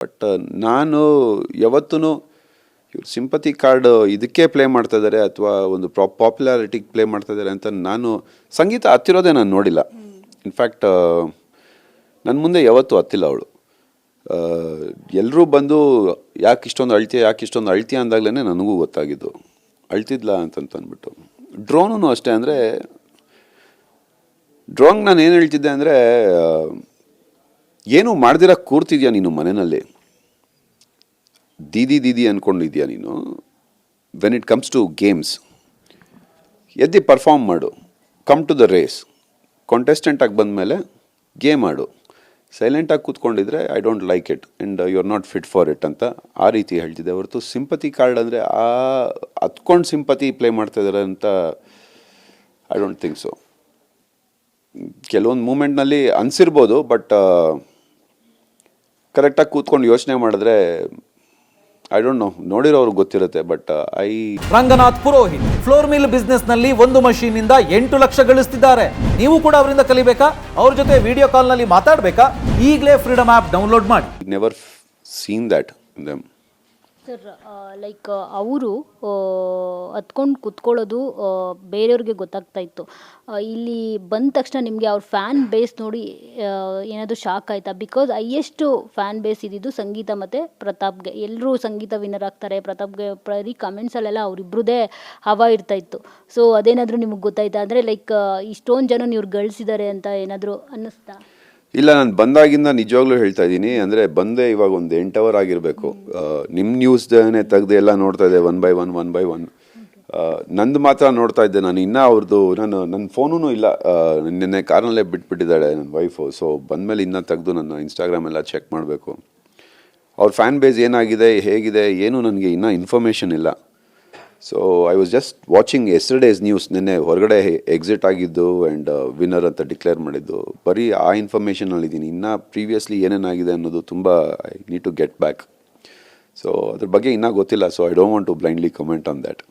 But ನಾನು ಯಾವತ್ತೂ ಇವ್ರು ಸಿಂಪತಿ ಕಾರ್ಡ್ ಇದಕ್ಕೆ ಪ್ಲೇ ಮಾಡ್ತಾ ಇದ್ದಾರೆ ಅಥವಾ ಒಂದು ಪ್ರಾ ಪಾಪ್ಯುಲಾರಿಟಿಗೆ ಪ್ಲೇ ಮಾಡ್ತಾ ಇದ್ದಾರೆ ಅಂತ ನಾನು ಸಂಗೀತ ಹತ್ತಿರೋದೇ ನಾನು ನೋಡಿಲ್ಲ. ಇನ್ಫ್ಯಾಕ್ಟ್ ನನ್ನ ಮುಂದೆ ಯಾವತ್ತೂ ಹತ್ತಿಲ್ಲ ಅವಳು. ಎಲ್ಲರೂ ಬಂದು ಯಾಕೆ ಇಷ್ಟೊಂದು ಅಳ್ತೀಯ ಯಾಕೆ ಇಷ್ಟೊಂದು ಅಳ್ತೀಯ ಅಂದಾಗಲೇ ನನಗೂ ಗೊತ್ತಾಗಿದ್ದು. ಅಳ್ತಿದ್ಲ ಅಂತಂತ ಅಂದ್ಬಿಟ್ಟು ಡ್ರೋನು ಅಷ್ಟೇ ಅಂದರೆ ಡ್ರೋನ್ ನಾನು ಏನು ಹೇಳ್ತಿದ್ದೆ ಅಂದರೆ ಏನು ಮಾಡ್ದಿರ ಕೂರ್ತಿದ್ಯಾ ನೀನು ಮನೆಯಲ್ಲಿ? ದೀದಿ ದೀದಿ ಅಂದ್ಕೊಂಡಿದ್ಯಾ ನೀನು? When it comes to games ಎದ್ದು ಪರ್ಫಾರ್ಮ್ ಮಾಡು. ಕಮ್ ಟು ದ ರೇಸ್ ಕಾಂಟೆಸ್ಟೆಂಟಾಗಿ ಬಂದಮೇಲೆ ಗೇಮ್ ಆಡು ಸೈಲೆಂಟಾಗಿ ಕೂತ್ಕೊಂಡಿದ್ರೆ I don't like it and you are not fit for it ಅಂತ ಆ ರೀತಿ ಹೇಳ್ತಿದ್ದೆ. ಹೊರತು ಸಿಂಪತಿ ಕಾರ್ಡ್ ಅಂದರೆ, ಆ ಹತ್ಕೊಂಡು ಸಿಂಪತಿ ಪ್ಲೇ ಮಾಡ್ತಾ ಇದ್ದಾರೆ ಅಂತ ಐ ಡೋಂಟ್ ಥಿಂಕ್ ಸೊ ಕೆಲವೊಂದು ಮೂಮೆಂಟ್ನಲ್ಲಿ ಅನಿಸಿರ್ಬೋದು ಬಟ್ ಕರೆಕ್ಟಾಗಿ ಕೂತ್ಕೊಂಡು ಯೋಚನೆ ಮಾಡಿದ್ರೆ ಐ ಡೋಂಟ್ ನೋ ನೋಡಿರೋರು ಗೊತ್ತಿರುತ್ತೆ but I Ranganath Purohit flour mill ಬಿಸ್ನೆಸ್ನಲ್ಲಿ ಒಂದು ಮಷೀನ್ ಇಂದ ಎಂಟು ಲಕ್ಷ ಗಳಿಸ್ತಿದ್ದಾರೆ. ನೀವು ಕೂಡ ಅವರಿಂದ ಕಲಿಬೇಕಾ? ಅವ್ರ ಜೊತೆ ವಿಡಿಯೋ ಕಾಲ್ನಲ್ಲಿ ಮಾತಾಡ್ಬೇಕಾ? ಈಗಲೇ ಫ್ರೀಡಮ್ ಆಪ್ ಡೌನ್ಲೋಡ್ ಮಾಡಿ. Never seen that them sir like ಅವರು ಹತ್ಕೊಂಡು ಕುತ್ಕೊಳ್ಳೋದು ಬೇರೆಯವ್ರಿಗೆ ಗೊತ್ತಾಗ್ತಾ ಇತ್ತು. ಇಲ್ಲಿ ಬಂದ ತಕ್ಷಣ ನಿಮಗೆ ಅವ್ರ ಫ್ಯಾನ್ ಬೇಸ್ ನೋಡಿ ಏನಾದರೂ ಶಾಕ್ ಆಯ್ತಾ? ಬಿಕಾಸ್ ಹೈಯೆಸ್ಟು ಫ್ಯಾನ್ ಬೇಸ್ ಇದ್ದಿದ್ದು ಸಂಗೀತ ಮತ್ತು ಪ್ರತಾಪ್ಗೆ. ಎಲ್ಲರೂ ಸಂಗೀತ ವಿನ್ನರ್ ಆಗ್ತಾರೆ. ಪ್ರತಾಪ್ಗೆ ಬರೀ ಕಮೆಂಟ್ಸಲ್ಲೆಲ್ಲ ಅವರಿಬ್ರದೇ ಹವಾ ಇರ್ತಾ ಇತ್ತು. ಸೊ ಅದೇನಾದರೂ ನಿಮಗೆ ಗೊತ್ತಾಯ್ತಾ? ಅಂದರೆ ಲೈಕ್ ಇಷ್ಟೊಂದು ಜನ ಇವ್ರು ಗಳಿಸಿದ್ದಾರೆ ಅಂತ ಏನಾದರೂ ಅನ್ನಿಸ್ತಾ? ಇಲ್ಲ, ನಾನು ಬಂದಾಗಿಂದ ನಿಜವಾಗ್ಲೂ ಹೇಳ್ತಾ ಇದ್ದೀನಿ. ಅಂದರೆ ಬಂದೆ ಇವಾಗ ಒಂದು ಎಂಟು ಅವರ್ ಆಗಿರಬೇಕು. ನಿಮ್ಮ ನ್ಯೂಸ್ನೇ ತೆಗೆದು ಎಲ್ಲ ನೋಡ್ತಾ ಇದ್ದೆ one by one one by one ನಂದು ಮಾತ್ರ ನೋಡ್ತಾ ಇದ್ದೆ ನಾನು. ಇನ್ನೂ ಅವ್ರದ್ದು ನಾನು ನನ್ನ ಫೋನೂ ಇಲ್ಲ ನಿನ್ನೆ ಕಾರ್ನಲ್ಲೇ ಬಿಟ್ಬಿಟ್ಟಿದ್ದಾಳೆ ನನ್ನ ವೈಫು ಸೊ ಬಂದಮೇಲೆ ಇನ್ನೂ ತೆಗೆದು ನನ್ನ ಇನ್ಸ್ಟಾಗ್ರಾಮ್ ಎಲ್ಲ ಚೆಕ್ ಮಾಡಬೇಕು. ಅವ್ರ ಫ್ಯಾನ್ ಬೇಸ್ ಏನಾಗಿದೆ, ಹೇಗಿದೆ, ಏನು ನನಗೆ ಇನ್ನೂ ಇನ್ಫಾರ್ಮೇಷನ್ ಇಲ್ಲ. So I was just watching yesterday's news ನಿನ್ನೆ ಹೊರಗಡೆ ಎಕ್ಸಿಟ್ ಆಗಿದ್ದು ಆ್ಯಂಡ್ ವಿನ್ನರ್ ಅಂತ ಡಿಕ್ಲೇರ್ ಮಾಡಿದ್ದು. ಬರೀ ಆ ಇನ್ಫಾರ್ಮೇಷನಲ್ಲಿದ್ದೀನಿ ಇನ್ನೂ ಪ್ರೀವಿಯಸ್ಲಿ ಏನೇನಾಗಿದೆ ಅನ್ನೋದು ತುಂಬ I need to get back so ಅದ್ರ ಬಗ್ಗೆ ಇನ್ನೂ ಗೊತ್ತಿಲ್ಲ. So I don't want to blindly comment on that